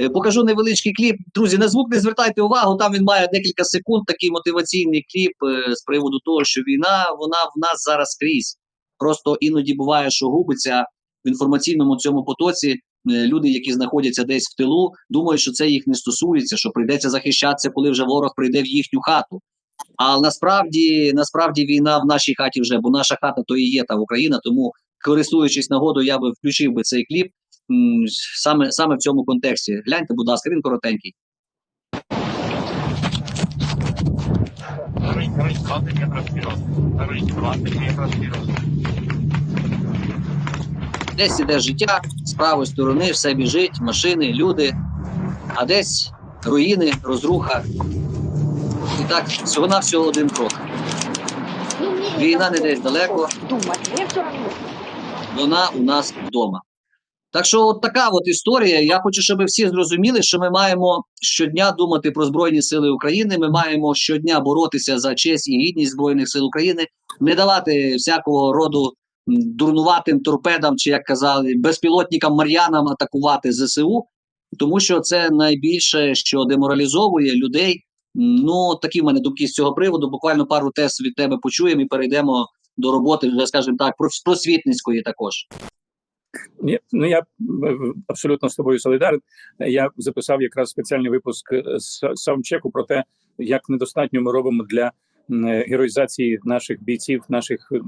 Е, Покажу невеличкий кліп. Друзі, на звук не звертайте увагу. Там він має декілька секунд. Такий мотиваційний кліп е, з приводу того, що війна вона в нас зараз скрізь. Просто іноді буває, що губиться в інформаційному цьому потоці. е, Люди, які знаходяться десь в тилу, думають, що це їх не стосується, що прийдеться захищатися, коли вже ворог прийде в їхню хату. А насправді, насправді війна в нашій хаті вже, бо наша хата то і є та Україна. Тому, користуючись нагодою, я би включив би цей кліп саме, саме в цьому контексті. Гляньте, будь ласка, він коротенький. Рыть, рыть 20 метров вперед. Рыть 20 метров вперед. Десь іде життя з правої сторони, все біжить, машини, люди, а десь руїни, розруха. І так, всього на всього один крок. Війна не десь далеко, Думать, мне все равно. вона у нас вдома. Так що, от така от історія. Я хочу, щоб всі зрозуміли, що ми маємо щодня думати про Збройні Сили України. Ми маємо щодня боротися за честь і гідність Збройних сил України, не давати всякого роду дурнуватим торпедам, чи як казали, безпілотникам Мар'янам атакувати ЗСУ, тому що це найбільше, що деморалізовує людей. Ну, такі в мене думки з цього приводу. Буквально пару тез від тебе почуємо і перейдемо до роботи, вже скажімо так, просвітницької також. Ні, ну я е, абсолютно з тобою солідарен. Я записав якраз спеціальний випуск е, саундчеку про те, як недостатньо ми робимо для е, героїзації наших бійців, наших е,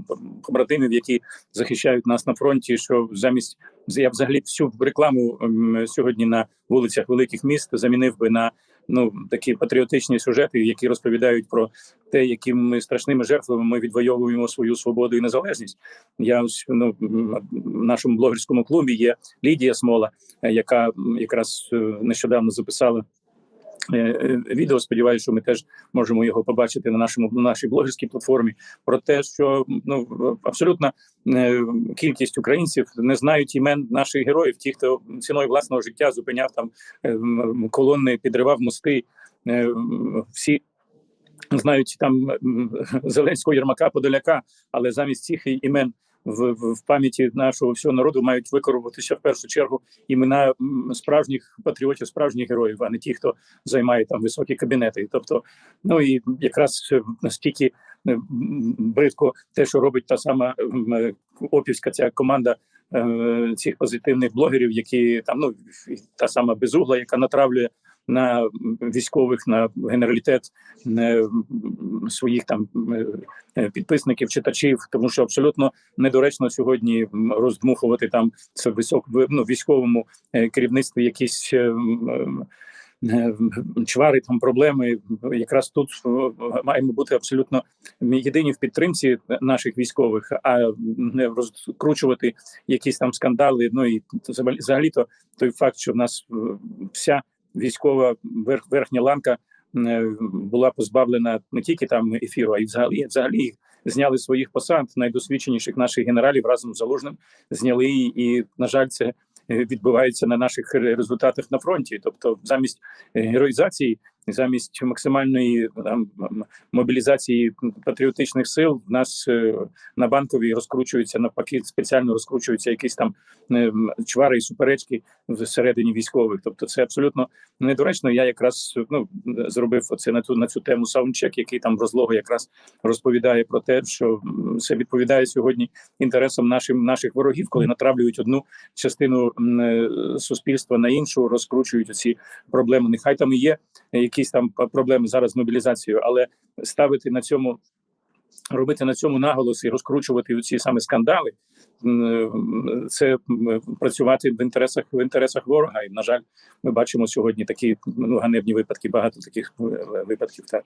побратимів, які захищають нас на фронті. Що замість я взагалі всю рекламу сьогодні на вулицях великих міст замінив би на ну такі патріотичні сюжети, які розповідають про те, якими страшними жертвами ми відвоюємо свою свободу і незалежність. Я ну в нашому блогерському клубі є Лідія Смола, е, яка якраз е, нещодавно записала. Е, е, Відео сподіваюся, що ми теж можемо його побачити на нашому на нашій блогерській платформі. Про те, що ну абсолютна е, кількість українців не знають імен наших героїв, ті, хто ціною власного життя зупиняв там колони, підривав мости. Всі знають там Зеленського Єрмака Подоляка, але замість цих імен в, в, пам'яті нашого всього народу мають викорбуватися в першу чергу імена справжніх патріотів, справжніх героїв, а не ті, хто займає там високі кабінети. Тобто, ну і якраз е, наскільки е, бридко те, що робить та сама е, опівська ця команда. Цих позитивних блогерів, які там ну та сама безугла, яка натравлює на військових, на генералітет е, своїх там е, е, підписників, читачів, тому що абсолютно недоречно сьогодні роздмухувати там це висок ну, військовому керівництві якісь. Чвари там проблеми якраз тут маємо бути абсолютно єдині в підтримці наших військових, а не розкручувати якісь там скандали. Ну і взагалі то той факт, що в нас вся військова верх, верхня ланка е, була позбавлена не тільки там ефіру, а й взагалі взагалі зняли своїх посад найдосвідченіших наших генералів разом з залужним зняли і, на жаль, це е, відбувається на наших результатах на фронті. Тобто, замість е, героїзації, замість максимальної там мобілізації патріотичних сил, в нас е, на банковій розкручуються навпаки, спеціально розкручуються якісь там е, чвари і суперечки всередині військових. Тобто, це абсолютно недоречно. Я якраз ну зробив оце на цю на цю тему саундчек, який там розлого якраз розповідає про те, що це відповідає сьогодні інтересам нашим наших ворогів, коли натравлюють одну частину е, суспільства на іншу, розкручують оці проблеми. Нехай там і є якісь там проблеми зараз з мобілізацією, але ставити на цьому. Робити на цьому наголос і розкручувати ці саме скандали, це працювати в інтересах в інтересах ворога. І на жаль, ми бачимо сьогодні такі ну ганебні випадки. Багато таких е, випадків. Так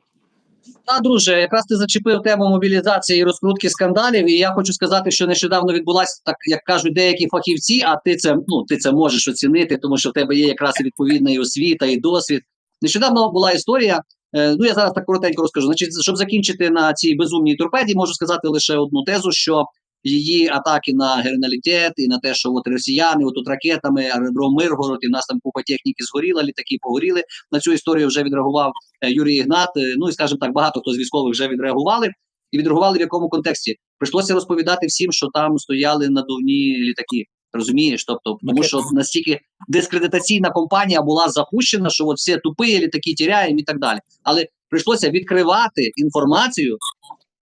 Та, друже, якраз ти зачепив тему мобілізації і розкрутки скандалів. І я хочу сказати, що нещодавно відбулася так, як кажуть деякі фахівці. А ти це ну ти це можеш оцінити, тому що в тебе є якраз відповідна і освіта, і досвід. Нещодавно була історія. е, Ну я зараз так коротенько розкажу. Значить, щоб закінчити на цій безумній торпеді, можу сказати лише одну тезу: що її атаки на генералітет і на те, що от росіяни, от тут ракетами, аеродром Миргород, і в нас там купа техніки згоріла, літаки погоріли. На цю історію вже відреагував е, Юрій Ігнат. е, Ну і скажімо так, багато хто з військових вже відреагували. І відреагували в якому контексті? Прийшлося розповідати всім, що там стояли надувні літаки. Розумієш? Тобто, тому що настільки дискредитаційна компанія була запущена, що от всі тупі, літаки тіряємо і так далі. Але прийшлося відкривати інформацію.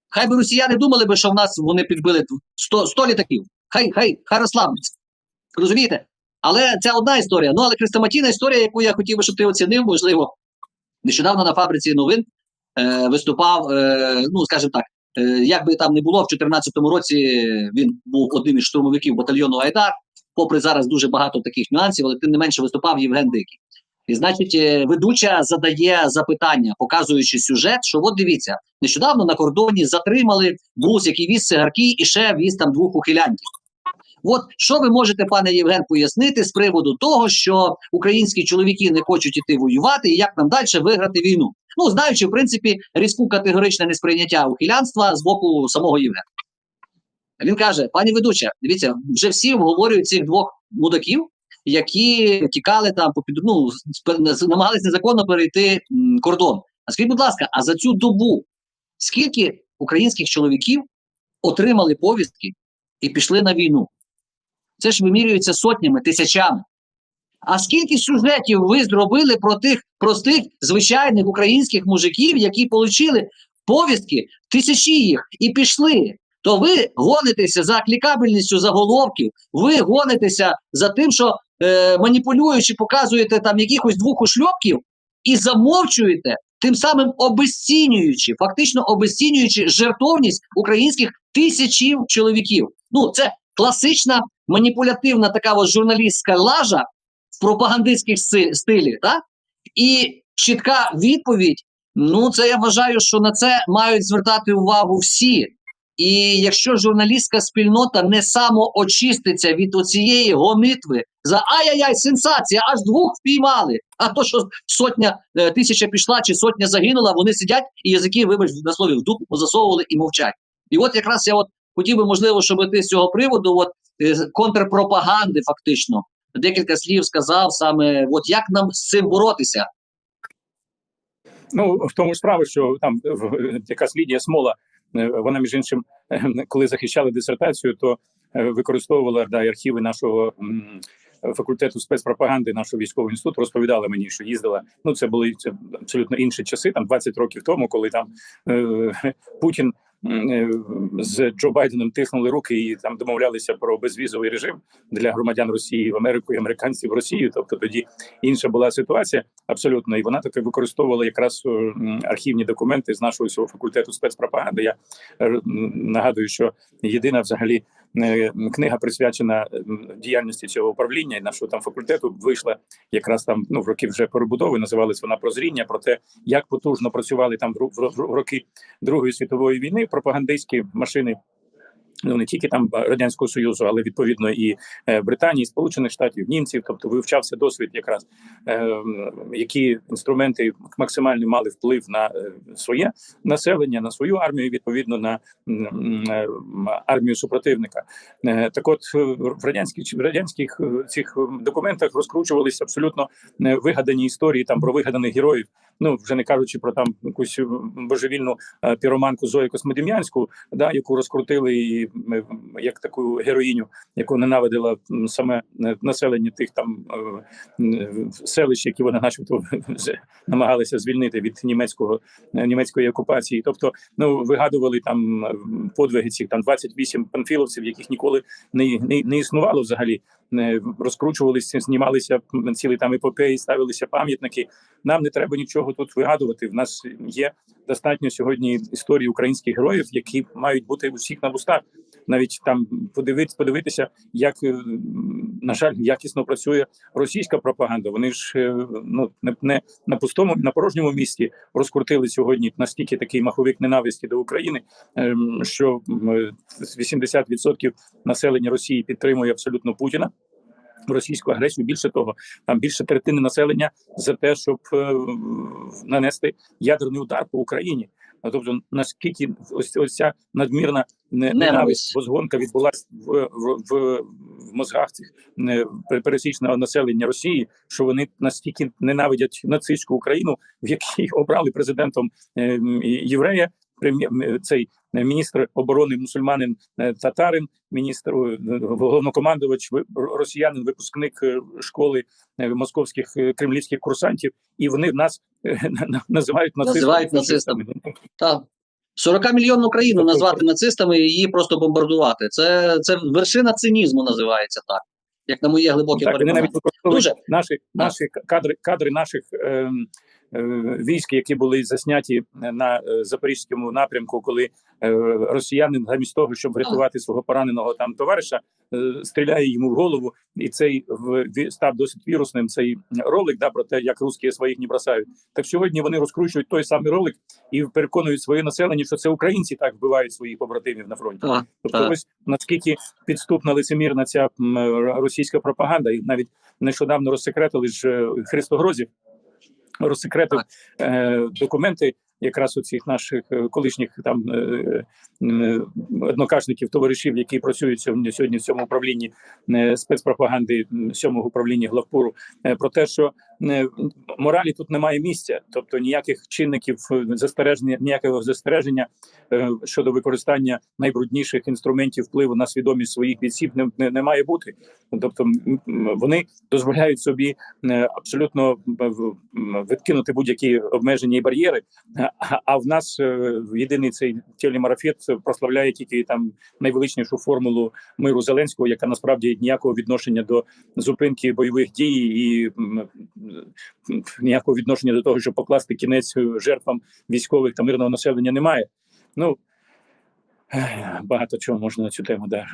Хай би росіяни думали би, що в нас вони підбили 100, 100 літаків. Хай, хай, хай розслабляться. Розумієте? Але це одна історія. Ну, але хрестоматійна історія, яку я хотів би, щоб ти оцінив, можливо, нещодавно на фабриці новин е, виступав, е, ну, скажімо так, е, як би там не було, в 2014 році він був одним із штурмовиків батальйону Айдар, попри зараз дуже багато таких нюансів, але тим не менше виступав Євген Дикий. І значить, е, ведуча задає запитання, показуючи сюжет, що от дивіться, нещодавно на кордоні затримали бус, який віз цигарки, і ще віз там двох ухилянтів. От що ви можете, пане Євген, пояснити з приводу того, що українські чоловіки не хочуть іти воювати, і як нам далі виграти війну? Ну, знаючи, в принципі, різку категоричне несприйняття ухилянства з боку самого Євгена. Він каже: пані ведуча, дивіться, вже всі обговорюють цих двох мудаків, які тікали там по ну, намагались незаконно перейти кордон. А скажіть, будь ласка, а за цю добу скільки українських чоловіків отримали повістки і пішли на війну? Це ж вимірюється сотнями, тисячами. А скільки сюжетів ви зробили про тих простих звичайних українських мужиків, які отримали повістки, тисячі їх і пішли? То ви гонитеся за клікабельністю заголовків, ви гонитеся за тим, що е, маніпулюючи, показуєте там якихось двох ушльопків і замовчуєте, тим самим обесцінюючи, фактично обесцінюючи жертовність українських тисячів чоловіків. Ну, це класична маніпулятивна така от журналістська лажа в пропагандистських стилі, так? І чітка відповідь. Ну, це я вважаю, що на це мають звертати увагу всі. І якщо журналістська спільнота не самоочиститься від оцієї гонитви за ай-яй-яй, сенсація, аж двох впіймали. А то, що сотня е, тисяча пішла чи сотня загинула, вони сидять і язики, вибач, на слові в дупу позасовували і мовчать. І от якраз я от хотів би, можливо, щоб ти з цього приводу, от е, контрпропаганди, фактично, декілька слів сказав саме, от як нам з цим боротися. Ну в тому справа, що там якась Лідія Смола, вона між іншим, е, коли захищала дисертацію, то е, використовувала да, архіви нашого. Факультету спецпропаганди нашого військового інституту розповідала мені, що їздила. Ну це були це абсолютно інші часи, там 20 років тому, коли там е, Путін е, з Джо Байденом тиснули руки і там домовлялися про безвізовий режим для громадян Росії в Америку і американців в Росію. Тобто тоді інша була ситуація абсолютно, і вона таки використовувала якраз е, архівні документи з нашого цього факультету спецпропаганди. Я е, нагадую, що єдина взагалі е, книга присвячена діяльності цього управління і нашого там факультету вийшла якраз там ну в роки вже перебудови. Називалась вона прозріння про те, як потужно працювали там в роки Другої світової війни пропагандистські машини. Ну не тільки там радянського союзу, але відповідно і е, Британії, Сполучених Штатів, німців. Тобто вивчався досвід, якраз е, які інструменти максимально мали вплив на е, своє населення, на свою армію, відповідно на е, армію супротивника. Е, Так, от е, в радянських радянських е, цих е, документах розкручувалися абсолютно е, вигадані історії там про вигаданих героїв. Ну вже не кажучи про там якусь е, божевільну е, піроманку Зою Космодем'янську, да, яку розкрутили і е, як таку героїню, яку ненавидила саме е, населення тих там е, м, селищ, які вони начебто намагалися звільнити від німецького е, німецької окупації. Тобто, ну вигадували там е, подвиги цих там 28 панфіловців, яких ніколи не, не, не існувало взагалі. Розкручувалися, знімалися цілі там епопеї, ставилися пам'ятники. Нам не треба нічого тут вигадувати. В нас є достатньо сьогодні історії українських героїв, які мають бути у всіх на вустах. Навіть там подивитися, подивитися, як е, на жаль, якісно працює російська пропаганда. Вони ж е, ну не, не на пустому, на порожньому місці розкрутили сьогодні настільки такий маховик ненависті до України, ем, що м, е, 80% населення Росії підтримує абсолютно Путіна. Російську агресію більше того, там більше третини населення за те, щоб нанести ядерний удар по Україні. А Тобто, наскільки ось ось ця надмірна не- Ненависть. возгонка відбулася в, в, в, в мозгах цих пересічного населення Росії, що вони настільки ненавидять нацистську Україну, в якій обрали президентом е, єврея, прем'єр цей міністр оборони мусульманин е, татарин, міністр е, головнокомандувач росіянин, випускник е, школи е, московських е, кремлівських курсантів, і вони нас е, на- на- називають нацистами. Називають нацистами. Так. 40 мільйонну країну Тобто- назвати нацистами і її просто бомбардувати. Це, це вершина цинізму називається так. Як на моє глибоке переконання. Дуже. наші, наші кадри, кадри наших е, е, військ, які були засняті на е, запорізькому напрямку, коли е, росіянин замість того, щоб врятувати свого пораненого там товариша, е, стріляє йому в голову, і цей став досить вірусним. Цей ролик да про те, як русські своїх не бросають. Так сьогодні вони розкручують той самий ролик і переконують своє населення, що це українці так вбивають своїх побратимів на фронті. Тобто, ось наскільки підступна лицемірна ця російська пропаганда, і навіть нещодавно розсекретили ж е, Христогрозів, розсекретив е, документи якраз у цих наших е, колишніх там е, е, однокашників, товаришів, які працюють сьогодні, сьогодні в цьому управлінні е, спецпропаганди сьомого управління главпуру, е, про те, що моралі тут немає місця, тобто ніяких чинників е, застереження, ніякого застереження е, щодо використання найбрудніших інструментів впливу на свідомість своїх бійців не, не, не має бути. Тобто вони дозволяють собі е, абсолютно відкинути будь-які обмеження і бар'єри. А, в нас єдиний цей телемарафет прославляє тільки там найвеличнішу формулу миру Зеленського, яка насправді ніякого відношення до зупинки бойових дій і ніякого відношення до того, щоб покласти кінець е, жертвам військових та мирного населення немає. Ну багато чого можна на цю тему да,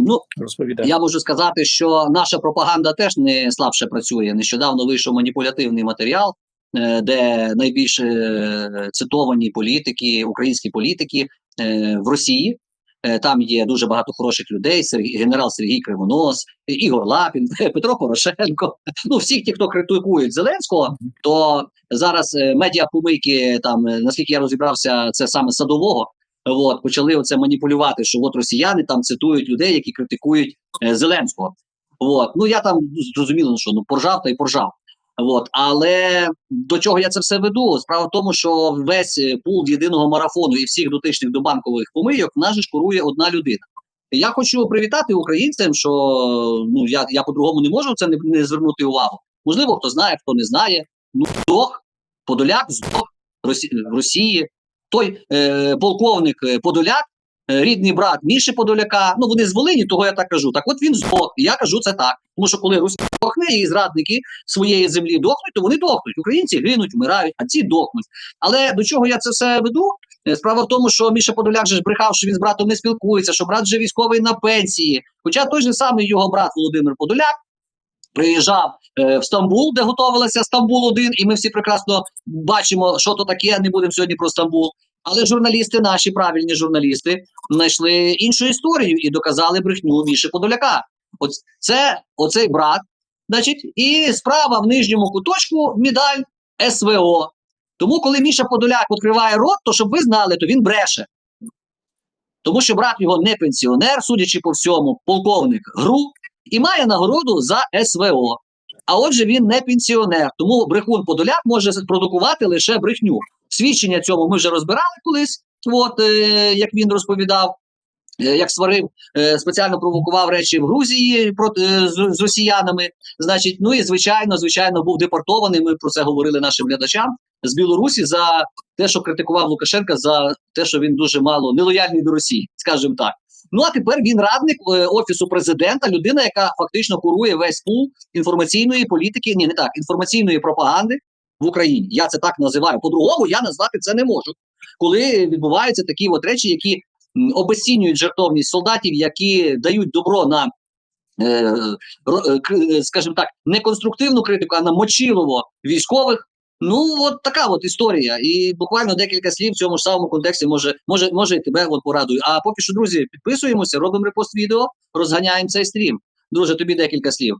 Ну, розповідати. Я можу сказати, що наша пропаганда теж не слабше працює. Нещодавно вийшов маніпулятивний матеріал, е, де найбільш е, цитовані політики, українські політики е, в Росії. Е, Там є дуже багато хороших людей: генерал Сергій Кривонос, Ігор Лапін, Петро Порошенко. Ну, всі ті, хто критикують Зеленського, то зараз е, медіапомийки, там е, наскільки я розібрався, це саме садового. От почали оце маніпулювати, що от росіяни там цитують людей, які критикують Зеленського. От ну я там зрозуміло, що ну поржав та й поржав. От, але до чого я це все веду? Справа в тому, що весь е, пул єдиного марафону і всіх дотичних до банкових помийок в нас же ж курує одна людина. Я хочу привітати українцям, що ну я, я по-другому не можу це не, не звернути увагу. Можливо, хто знає, хто не знає. Ну здох, Подоляк здох Росі, Росії. Той е, полковник е, Подоляк, рідний брат Міші Подоляка. Ну вони з Волині, того я так кажу. Так от він здох. І я кажу це так. Тому що коли Росія дохне і зрадники своєї землі дохнуть, то вони дохнуть. Українці гинуть, вмирають, а ці дохнуть. Але до чого я це все веду? Е, Справа в тому, що Міша Подоляк же ж брехав, що він з братом не спілкується, що брат вже військовий на пенсії. Хоча той же самий його брат Володимир Подоляк приїжджав е, в Стамбул, де готувалася Стамбул 1 і ми всі прекрасно бачимо, що то таке. Не будемо сьогодні про Стамбул. Але журналісти, наші правильні журналісти, знайшли іншу історію і доказали брехню Міші Подоляка. От це оцей брат, значить, і справа в нижньому куточку медаль СВО. Тому, коли Міша Подоляк відкриває рот, то щоб ви знали, то він бреше. Тому що брат його не пенсіонер, судячи по всьому, полковник ГРУ, і має нагороду за СВО. А отже, він не пенсіонер. Тому брехун Подоляк може продукувати лише брехню. Свідчення цьому ми вже розбирали колись, от е, як він розповідав. е, Як сварив, е, спеціально провокував речі в Грузії проти з, з росіянами. Значить, ну і звичайно, звичайно, був депортований. Ми про це говорили нашим глядачам з Білорусі за те, що критикував Лукашенка, за те, що він дуже мало нелояльний до Росії, скажімо так. Ну а тепер він радник офісу президента, людина, яка фактично курує весь пул інформаційної політики, ні, не так, інформаційної пропаганди в Україні. Я це так називаю. По-другому я назвати це не можу. Коли відбуваються такі от речі, які обесцінюють жертовність солдатів, які дають добро на. е, е, е, Скажімо так, не конструктивну критику, а на мочилово військових. Ну, от така от історія. І буквально декілька слів в цьому ж самому контексті може, може, може і тебе от порадую. А поки що, друзі, підписуємося, робимо репост відео, розганяємо цей стрім. Друже, тобі декілька слів.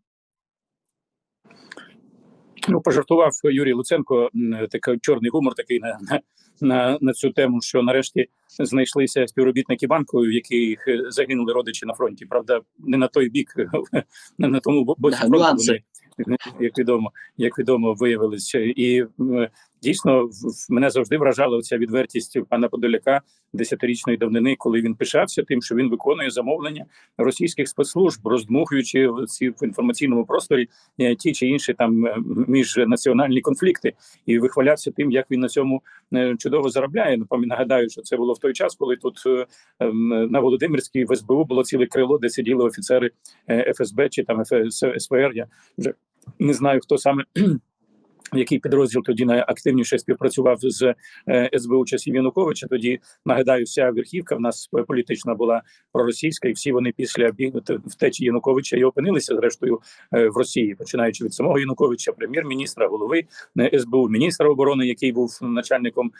Ну, пожартував Юрій Луценко такий чорний гумор такий на, на, на, на цю тему, що нарешті знайшлися співробітники банку, в яких е, загинули родичі на фронті. Правда, не на той бік, не на тому боці фронту вони, як відомо, як відомо, виявилися. І дійсно мене завжди вражала ця відвертість пана Подоляка десятирічної давнини, коли він пишався тим, що він виконує замовлення російських спецслужб, роздмухуючи ці в інформаційному просторі е, ті чи інші там е, міжнаціональні конфлікти, і вихвалявся тим, як він на цьому е, чудово заробляє. Напам'ятаю, нагадаю, що це було в той час, коли тут ем, на Володимирській в СБУ було ціле крило, де сиділи офіцери ФСБ чи там ФС. Я вже не знаю, хто саме. Який підрозділ тоді найактивніше співпрацював з е, СБУ часів Януковича? Тоді нагадаю, вся верхівка в нас політична була проросійська, і всі вони після втечі Януковича і опинилися зрештою е, в Росії, починаючи від самого Януковича, прем'єр-міністра, голови е, СБУ, міністра оборони, який був начальником,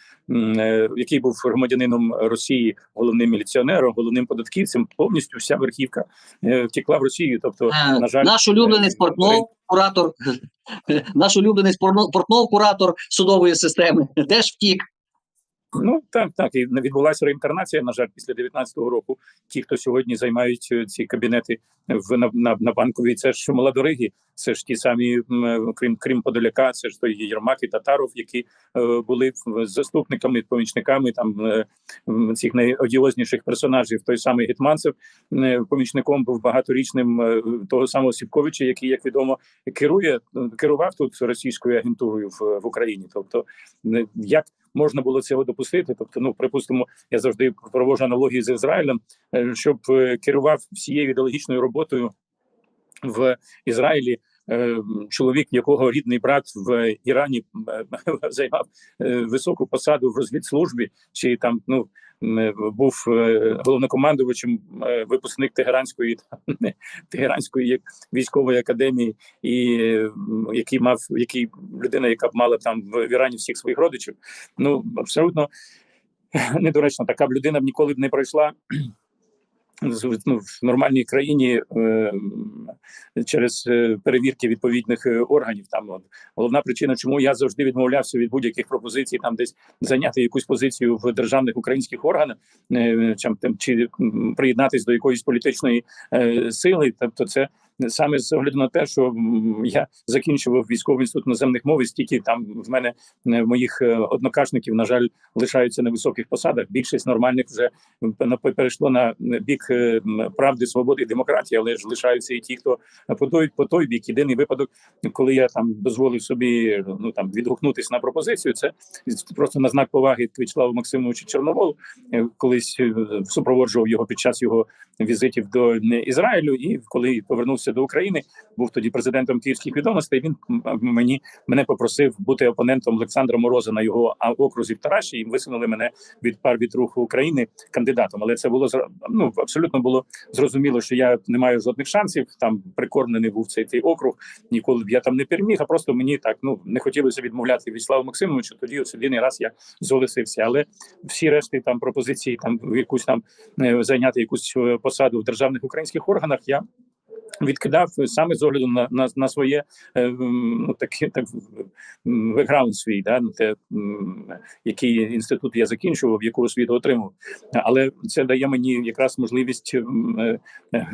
який був громадянином Росії, головним міліціонером, головним податківцем. Повністю вся верхівка втекла в Росію. Тобто, на жаль, наш улюблений е, Портнов, куратор, наш улюблений Портнов, куратор судової системи, теж втік. Ну так, так і відбулася реінкарнація. На жаль, після 19-го року. Ті, хто сьогодні займають е, ці кабінети в на, на, на банковій, це ж молодориги, це ж ті самі, е, крім крім Подоляка, це ж той Єрмак і Татаров, які е, були заступниками, помічниками там е, цих найодіозніших персонажів. Той самий Гетманцев е, помічником був багаторічним е, того самого Сівковича, який, як відомо, керує е, керував тут російською агентурою в, в Україні. Тобто, е, як можна було цього допустити. Тобто, ну припустимо, я завжди провожу аналогії з Ізраїлем, е, щоб е, керував всією ідеологічною роботою в Ізраїлі. е, Чоловік, якого рідний брат в Ірані займав високу посаду в розвідслужбі, чи там ну був е, головнокомандувачем е, випускник Тегеранської Тегеранської військової академії, і е, який мав який людина, яка б мала там в Ірані всіх своїх родичів. Ну абсолютно недоречно. Така б людина б ніколи б не пройшла. Ну, в нормальній країні е, через е, перевірки відповідних е, органів. Там от, головна причина, чому я завжди відмовлявся від будь-яких пропозицій, там десь зайняти якусь позицію в державних українських органах, е, чим там чи приєднатись до якоїсь політичної е, сили. Тобто, це саме з огляду на те, що я закінчував військовий інститут наземних мов, і стільки там в мене е, моїх е, однокашників, на жаль, лишаються на високих посадах. Більшість нормальних вже перейшло на бік е, правди, свободи і демократії, але ж лишаються і ті, хто по той по той бік. Єдиний випадок, коли я там дозволив собі ну там відгукнутись на пропозицію, це просто на знак поваги Вячеславу Максимовичу Чорноволу. Колись супроводжував його під час його візитів до Ізраїлю, і коли повернувся до України, був тоді президентом київських відомостей. Він мені мене попросив бути опонентом Олександра Мороза на його окрузі в Тараші. І висунули мене від пар від руху України кандидатом. Але це було ну абсолютно було зрозуміло, що я не маю жодних шансів. Там прикорнений був цей цей округ. Ніколи б я там не переміг. А просто мені так ну не хотілося відмовляти Вячеславу Максимовичу. Тоді ось єдиний раз я зголосився. Але всі решти там пропозиції, там в якусь там е, зайняти якусь е, посаду в державних українських органах. Я відкидав саме з огляду на на, на своє е, ну таке так м, бекграунд свій, да на те, який інститут я закінчував, яку освіту отримав. Але це дає мені якраз можливість е, е,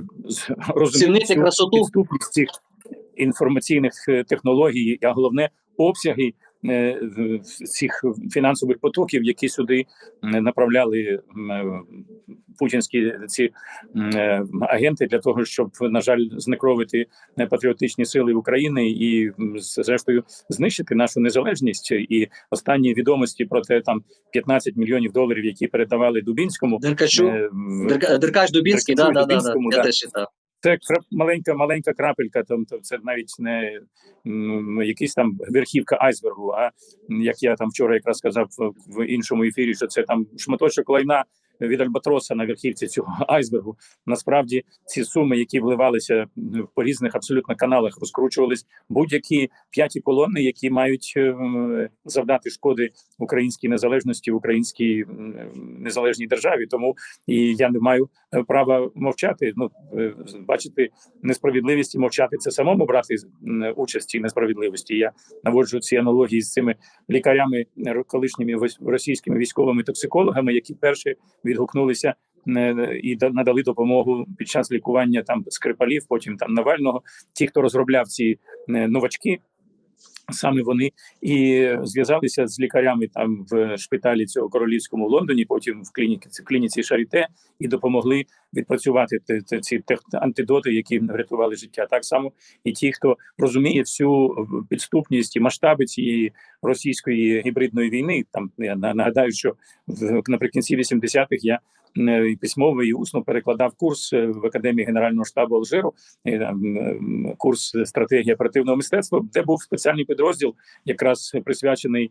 розуміти красоту. цих інформаційних е, технологій, а головне обсяги цих фінансових потоків, які сюди направляли е, путінські ці е, агенти для того, щоб на жаль знекровити е, патріотичні сили України і зрештою знищити нашу незалежність. І останні відомості про те, там 15 мільйонів доларів, які передавали Дубінському. Деркачу, е, Деркач Дубінський, да, Деркачу да, да, да, Дубінському, я теж читав. Це маленька, маленька крапелька. Там то це навіть не м, якийсь там верхівка айсбергу. А як я там вчора якраз сказав в- в іншому ефірі, що це там шматочок лайна від Альбатроса на верхівці цього айсбергу. Насправді ці суми, які вливалися по різних абсолютно каналах, розкручувались будь-які п'яті колони, які мають е, завдати шкоди українській незалежності, українській незалежній державі. Тому і я не маю е, права мовчати. Ну е, бачити несправедливість і мовчати це самому брати участь в цій несправедливості. Я наводжу ці аналогії з цими лікарями, колишніми російськими військовими токсикологами, які перші відгукнулися. е, І надали допомогу під час лікування там Скрипалів, потім там Навального. Ті, хто розробляв ці е, новачки, Саме вони і зв'язалися з лікарями там в шпиталі цього королівському в Лондоні, потім в клініці в клініці Шаріте, і допомогли відпрацювати те- ці антидоти, які врятували життя. Так само і ті, хто розуміє всю підступність і масштаби цієї російської гібридної війни. Там я нагадаю, що в- наприкінці 80-х я і письмово і усно перекладав курс е, в академії генерального штабу Алжиру, е, е, курс стратегії оперативного мистецтва, де був спеціальний підрозділ, якраз присвячений е,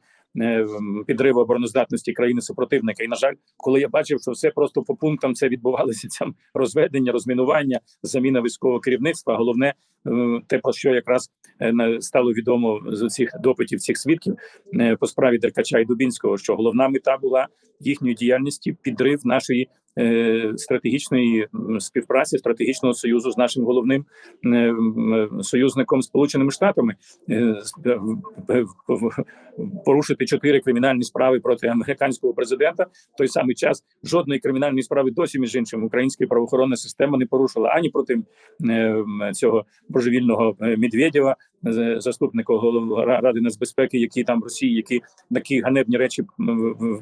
підриву обороноздатності країни супротивника. І на жаль, коли я бачив, що все просто по пунктам це відбувалося там розведення, розмінування, заміна військового керівництва. Головне е, те, про що якраз е, стало відомо з цих допитів цих свідків е, по справі Деркача і Дубінського, що головна мета була їхньої діяльності підрив нашої е, стратегічної співпраці, стратегічного союзу з нашим головним е, союзником Сполученими Штатами, е, е, порушити чотири кримінальні справи проти американського президента. В той самий час жодної кримінальної справи досі між іншим українська правоохоронна система не порушила ані проти е, цього божевільного е, Медведєва, заступника голови ради нацбезпеки, які там в Росії, які такі ганебні речі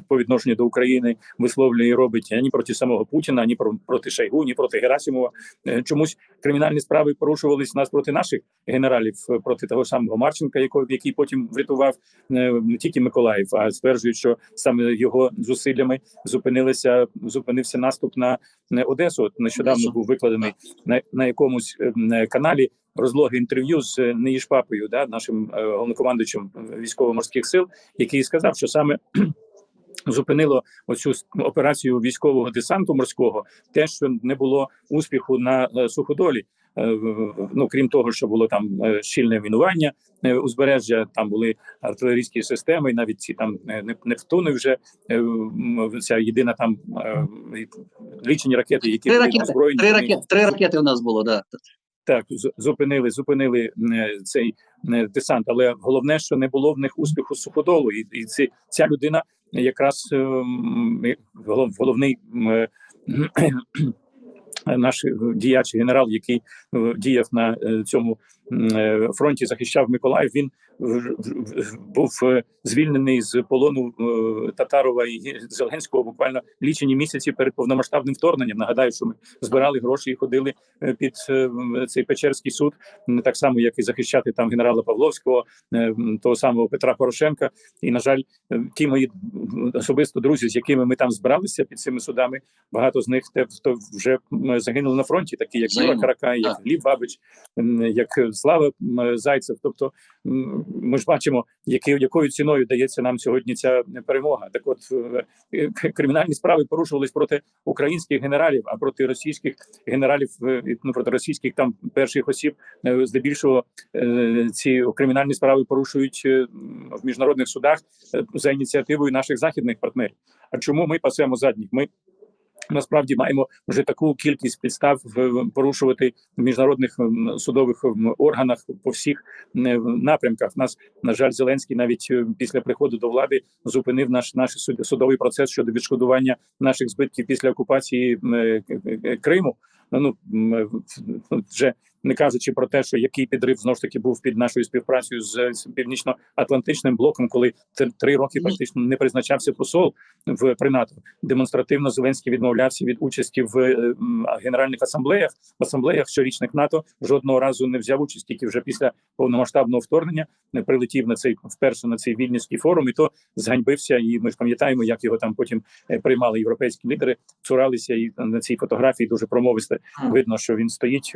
по відношенню до України висловлює і робить ані проти самого Путіна, ані про- проти Шойгу, ні проти Герасимова. Е, Чомусь кримінальні справи порушувались нас проти наших генералів, е, проти того самого Марченка, якого який потім врятував е, не тільки Миколаїв, а стверджують, що саме його зусиллями зупинилися зупинився наступ на Одесу. От нещодавно був викладений на, на якомусь каналі розлоги інтерв'ю з е, Неїшпапою, да, нашим е, головнокомандуючим військово-морських сил, який сказав, що саме. Зупинило оцю операцію військового десанту морського, те, що не було успіху на е, суходолі. Ну крім того, що було там щільне мінування узбережжя, там були артилерійські системи, і навіть ці там не- Нептуни вже ця єдина там лічені ракети, які Три були ракети, озброєні. три ракети, три ракети у нас було, да. Так зупинили, зупинили е, цей е, десант. Але головне, що не було в них успіху суходолу, і, і ці, ця людина якраз е, голов- головний. Наш діяч, генерал, який діяв на цьому фронті, захищав Миколаїв. Він був е, звільнений з полону е, Татарова і Зеленського буквально лічені місяці перед повномасштабним вторгненням. Нагадаю, що ми збирали гроші і ходили е, під цей Печерський суд, так само як і захищати там генерала Павловського, того самого Петра Порошенка. І на жаль, ті мої особисто друзі, з якими ми там збиралися під цими судами, багато з них те, хто вже загинули на фронті, такі як Юра Каракай, як. Гліб Бабич, як Слава Зайцев. Тобто ми ж бачимо, які, якою ціною дається нам сьогодні ця перемога. Так, от е, кримінальні справи порушувались проти українських генералів, а проти російських генералів, е, ну проти російських там перших осіб, е, здебільшого е, ці кримінальні справи порушують е, в міжнародних судах е, за ініціативою наших західних партнерів. А чому ми пасемо задніх? Ми насправді маємо вже таку кількість підстав е, порушувати в міжнародних судових органах по всіх напрямках. Нас на жаль, Зеленський навіть е, після приходу до влади зупинив наш наш суд- судовий процес щодо відшкодування наших збитків після окупації е, Криму. Ну вже не кажучи про те, що який підрив знову ж таки був під нашою співпрацею з, північно-атлантичним блоком, коли три роки практично не призначався посол в при НАТО. Демонстративно Зеленський відмовлявся від участі в е, генеральних асамблеях, в асамблеях щорічних НАТО. Жодного разу не взяв участь, тільки вже після повномасштабного вторгнення не прилетів на цей вперше на цей вільнюський форум, і то зганьбився. І ми ж пам'ятаємо, як його там потім е, приймали європейські лідери, цуралися, і на цій фотографії дуже промовисте видно, що він стоїть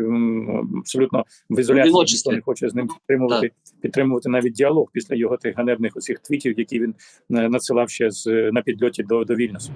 абсолютно в ізоляції. Ніхто не хоче з ним підтримувати, підтримувати навіть діалог після його тих ганебних оцих твітів, які він е, надсилав ще з на підльоті до, до Вільнюсу.